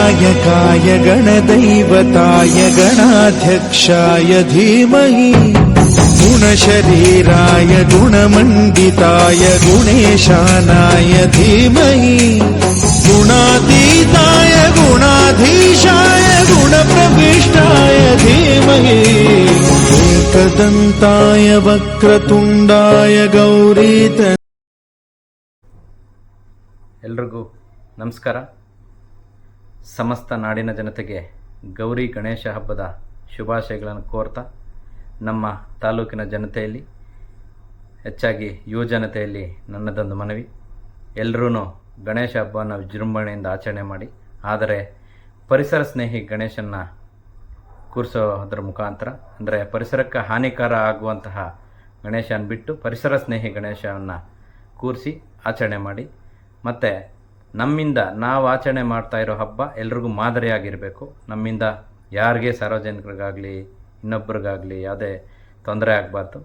गणनायकाय गणदैवताय गणाध्यक्षाय धीमहि गुणशरीराय गुणमण्डिताय गुणेशानाय धीमहि गुणातीताय गुणाधीशाय गुणप्रविष्टाय धीमहि एकदन्ताय वक्रतुण्डाय गौरीत ಎಲ್ರಿಗೂ ನಮಸ್ಕಾರ ಸಮಸ್ತ ನಾಡಿನ ಜನತೆಗೆ ಗೌರಿ ಗಣೇಶ ಹಬ್ಬದ ಶುಭಾಶಯಗಳನ್ನು ಕೋರ್ತಾ ನಮ್ಮ ತಾಲೂಕಿನ ಜನತೆಯಲ್ಲಿ, ಹೆಚ್ಚಾಗಿ ಯುವ ಜನತೆಯಲ್ಲಿ ನನ್ನದೊಂದು ಮನವಿ. ಎಲ್ಲರೂ ಗಣೇಶ ಹಬ್ಬವನ್ನು ವಿಜೃಂಭಣೆಯಿಂದ ಆಚರಣೆ ಮಾಡಿ, ಆದರೆ ಪರಿಸರ ಸ್ನೇಹಿ ಗಣೇಶನ್ನ ಕೂರಿಸೋದ್ರ ಮುಖಾಂತರ, ಅಂದರೆ ಪರಿಸರಕ್ಕೆ ಹಾನಿಕಾರ ಆಗುವಂತಹ ಗಣೇಶನ ಬಿಟ್ಟು ಪರಿಸರ ಸ್ನೇಹಿ ಗಣೇಶವನ್ನು ಕೂರಿಸಿ ಆಚರಣೆ ಮಾಡಿ, ಮತ್ತು ನಮ್ಮಿಂದ ನಾವು ಆಚರಣೆ ಮಾಡ್ತಾ ಇರೋ ಹಬ್ಬ ಎಲ್ರಿಗೂ ಮಾದರಿಯಾಗಿರಬೇಕು. ನಮ್ಮಿಂದ ಯಾರಿಗೆ ಸಾರ್ವಜನಿಕರಿಗಾಗಲಿ ಇನ್ನೊಬ್ಬರಿಗಾಗಲಿ ಯಾವುದೇ ತೊಂದರೆ ಆಗಬಾರ್ದು.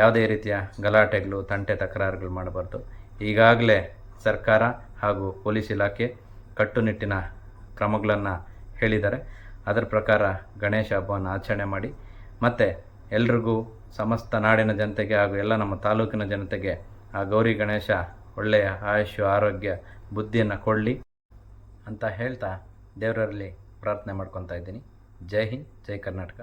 ಯಾವುದೇ ರೀತಿಯ ಗಲಾಟೆಗಳು, ತಂಟೆ ತಕರಾರುಗಳು ಮಾಡಬಾರ್ದು. ಈಗಾಗಲೇ ಸರ್ಕಾರ ಹಾಗೂ ಪೊಲೀಸ್ ಇಲಾಖೆ ಕಟ್ಟುನಿಟ್ಟಿನ ಕ್ರಮಗಳನ್ನು ಹೇಳಿದ್ದಾರೆ. ಅದರ ಪ್ರಕಾರ ಗಣೇಶ ಹಬ್ಬವನ್ನು ಆಚರಣೆ ಮಾಡಿ, ಮತ್ತು ಎಲ್ರಿಗೂ ಸಮಸ್ತ ನಾಡಿನ ಜನತೆಗೆ ಹಾಗೂ ಎಲ್ಲ ನಮ್ಮ ತಾಲೂಕಿನ ಜನತೆಗೆ ಆ ಗೌರಿ ಗಣೇಶ ಒಳ್ಳೆಯ ಆಯುಷ್ಯ, ಆರೋಗ್ಯ, ಬುದ್ಧಿಯನ್ನು ಕೊಡಲಿ ಅಂತ ಹೇಳ್ತಾ ದೇವರಲ್ಲಿ ಪ್ರಾರ್ಥನೆ ಮಾಡ್ಕೊತಾ ಇದ್ದೀನಿ. ಜೈ ಹಿಂದ್, ಜೈ ಕರ್ನಾಟಕ.